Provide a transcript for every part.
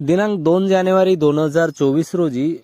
दिनांक दोन जानेवारी दोन हजार चोवीस रोजी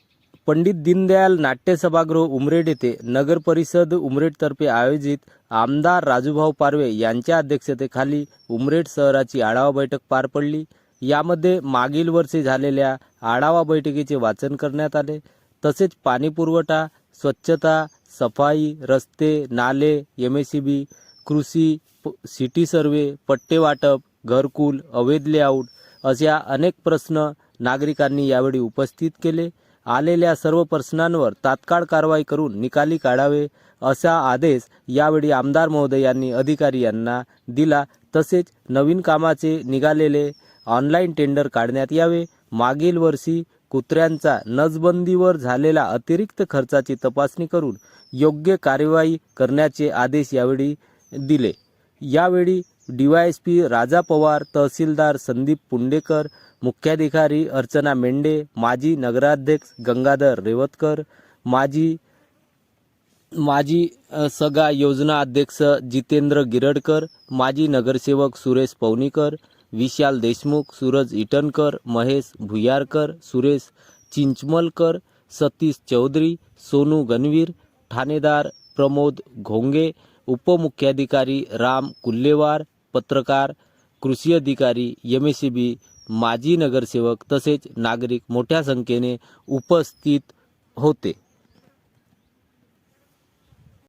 पंडित दीनदयाल नाट्य सभागृह उमरेड येथे नगर परिषद उमरेडतर्फे आयोजित आमदार राजूभाऊ पारवे यांच्या अध्यक्षतेखाली उमरेड शहराची आढावा बैठक पार पडली. यामध्ये मागील वर्षी झालेल्या आढावा बैठकीचे वाचन करण्यात आले. तसेच पाणीपुरवठा स्वच्छता सफाई रस्ते नाले एम एस सी बी कृषी प- सिटी सर्वे पट्टे वाटप घरकुल अवैध लेआउट अशा अनेक प्रश्न नागरिकांनी यावेळी उपस्थित केले. आलेल्या सर्व प्रश्नांवर तात्काळ कारवाई करून निकाली काढावे असा आदेश यावेळी आमदार महोदय यांनी अधिकारी यांना दिला. तसेच नवीन कामाचे निघालेले ऑनलाईन टेंडर काढण्यात यावे. मागील वर्षी कुत्र्यांचा नसबंदीवर झालेला अतिरिक्त खर्चाची तपासणी करून योग्य कार्यवाही करण्याचे आदेश यावेळी दिले. यावेळी डीवायएसपी राजा पवार तहसीलदार संदीप पुंडेकर मुख्याधिकारी अर्चना मेंढे माजी नगराध्यक्ष गंगाधर रेवतकर माजी माजी सगा योजना अध्यक्ष जितेंद्र गिरडकर माजी नगरसेवक सुरेश पवनीकर विशाल देशमुख सूरज इटनकर महेश भुयारकर सुरेश चिंचमलकर सतीश चौधरी सोनू गणवीर ठाणेदार प्रमोद घोंगे उपमुख्याधिकारी राम कुल्लेवार पत्रकार कृषी अधिकारी एम एस सी बी माजी नगरसेवक तसेच नागरिक मोठ्या संख्येने उपस्थित होते.